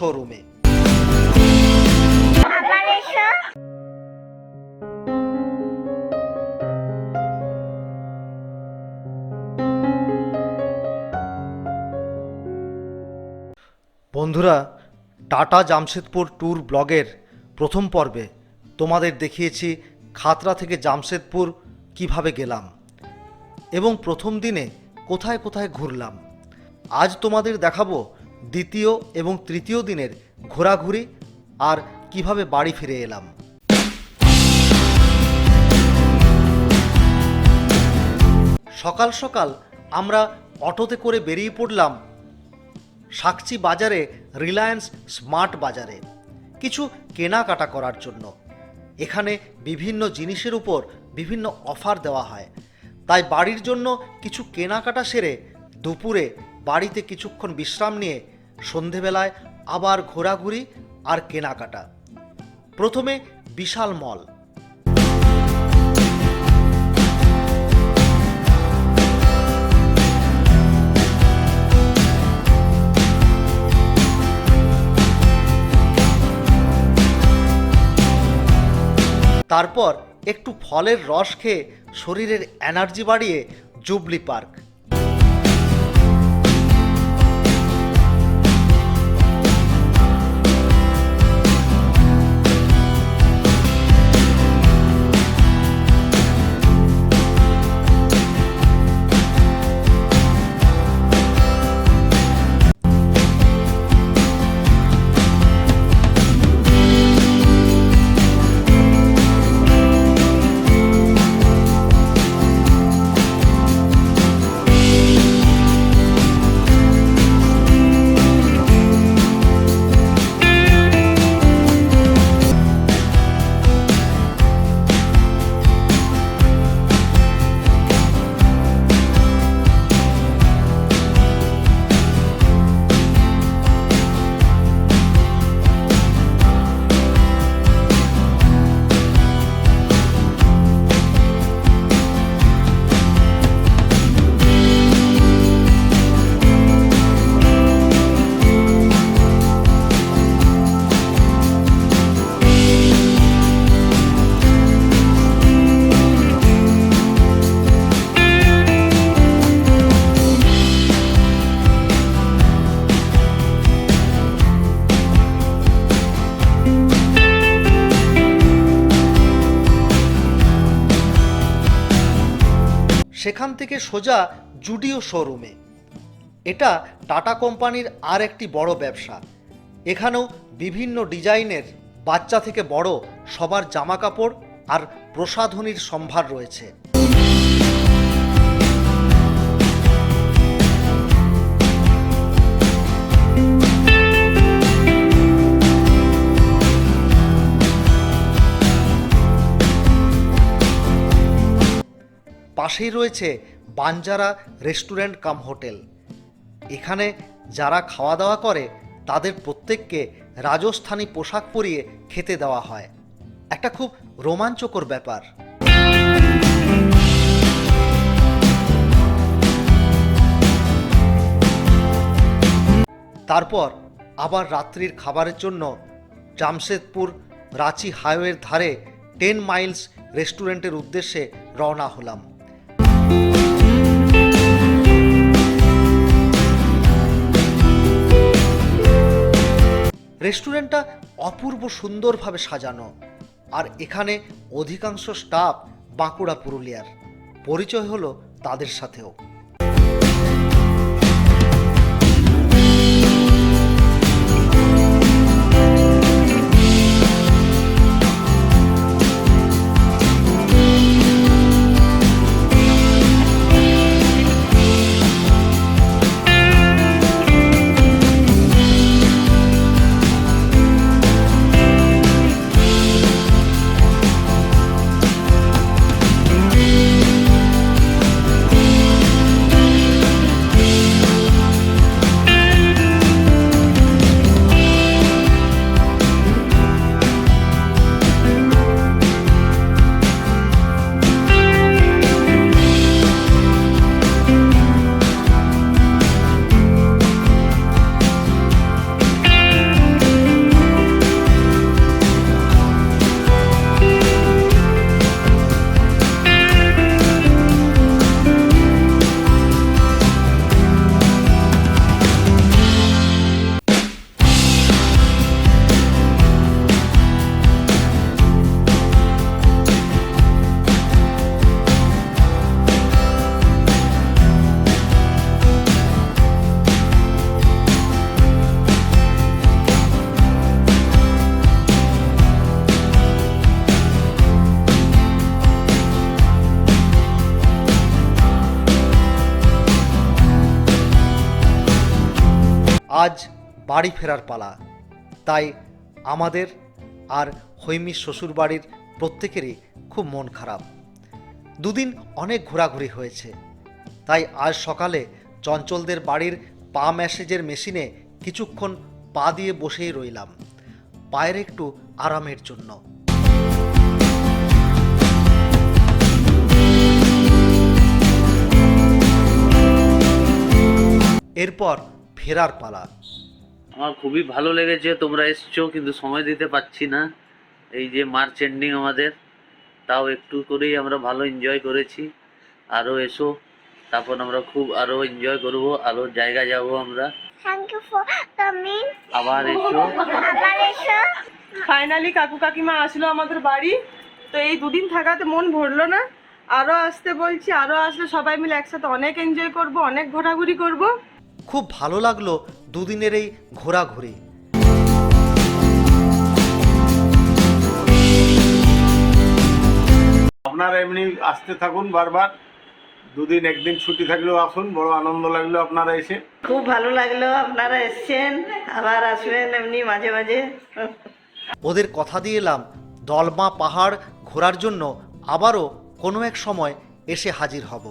শোরুমে বন্ধুরা, tata Jamshedpur tour ব্লগের প্রথম পর্বে তোমাদের দেখিয়েছি খাতরা থেকে জামশেদপুর কীভাবে গেলাম এবং প্রথম দিনে কোথায় কোথায় ঘুরলাম। আজ তোমাদের দেখাবো দ্বিতীয় এবং তৃতীয় দিনের ঘোরাঘুরি আর কীভাবে বাড়ি ফিরে এলাম। সকাল সকাল আমরা অটোতে করে বেরিয়ে পড়লাম সাকচি বাজারে রিলায়েন্স স্মার্ট বাজারে কিছু কেনাকাটা করার জন্য। এখানে বিভিন্ন জিনিসের উপর বিভিন্ন অফার দেওয়া হয়। তাই বাড়ির জন্য কিছু কেনাকাটা সেরে দুপুরে বাড়িতে কিছুক্ষণ বিশ্রাম নিয়ে সন্ধেবেলায় আবার ঘোরাঘুরি আর কেনাকাটা। প্রথমে বিশাল মল। তারপর একটু ফলের রস খেয়ে শরীরের এনার্জি বাড়িয়ে জুবলি পার্ক। সেখান থেকে সোজা জুডিও শোরুমে। এটা টাটা কোম্পানির আর একটি বড় ব্যবসা। এখানেও বিভিন্ন ডিজাইনের বাচ্চা থেকে বড় সবার জামাকাপড় আর প্রসাধনীর সম্ভার রয়েছে। পাশেই রয়েছে বাঞ্জারা রেস্টুরেন্ট কাম হোটেল। এখানে যারা খাওয়া দাওয়া করে, তাদের প্রত্যেককে রাজস্থানী পোশাক পরিয়ে খেতে দেওয়া হয়। একটা খুব রোমাঞ্চকর ব্যাপার। তারপর আবার রাত্রির খাবারের জন্য জামশেদপুর রাঁচি হাইওয়ের ধারে টেন মাইলস রেস্টুরেন্টের উদ্দেশ্যে রওনা হলাম। রেস্টুরেন্টটা অপূর্ব সুন্দরভাবে সাজানো। আর এখানে অধিকাংশ স্টাফ বাঁকুড়া পুরুলিয়ার। পরিচয় হলো তাদের সাথেও। আজ বাড়ি ফেরার পালা। তাই আমাদের আর হৈমির শ্বশুরবাড়ির প্রত্যেকেরই খুব মন খারাপ। দুদিন অনেক ঘোরাঘুরি হয়েছে। তাই আজ সকালে চঞ্চলদের বাড়ির পা ম্যাসেজের মেশিনে কিছুক্ষণ পা দিয়ে বসেই রইলাম। পায়ের একটু আরামের জন্য। এরপর ফেরার পালা। আমার খুবই ভালো লেগেছে তোমরা এসছো কিন্তু সময় দিতে পারছি না। এই যে মার্চ এন্ডিং আমাদের তাও একটু করেই আমরা ভালো এনজয় করেছি। আরও এসো তারপর আমরা খুব আরও এনজয় করব আরও জায়গা যাব আমরা। আবার এসো। ফাইনালি কাকু কাকিমা আসলো আমাদের বাড়ি। তো এই দুদিন থাকাতে মন ভরলো না। আরও আসতে বলছি আরও আসলে সবাই মিলে একসাথে অনেক এনজয় করব অনেক ঘোরাঘুরি করব। খুব ভালো লাগল দুদিনের এই ঘোরাঘুরি। আপনারা এমনি আসতে থাকুন বারবার। দুদিন একদিন ছুটি থাকলেও আসুন বড় আনন্দ লাগল আপনারা এসে। খুব ভালো লাগল আপনারা এসছেন আবার আসবেন এমনি মাঝে মাঝে। ওদের কথা দিয়ে এলাম দলমা পাহাড় ঘোরার জন্য আবারও কোনো এক সময় এসে হাজির হব।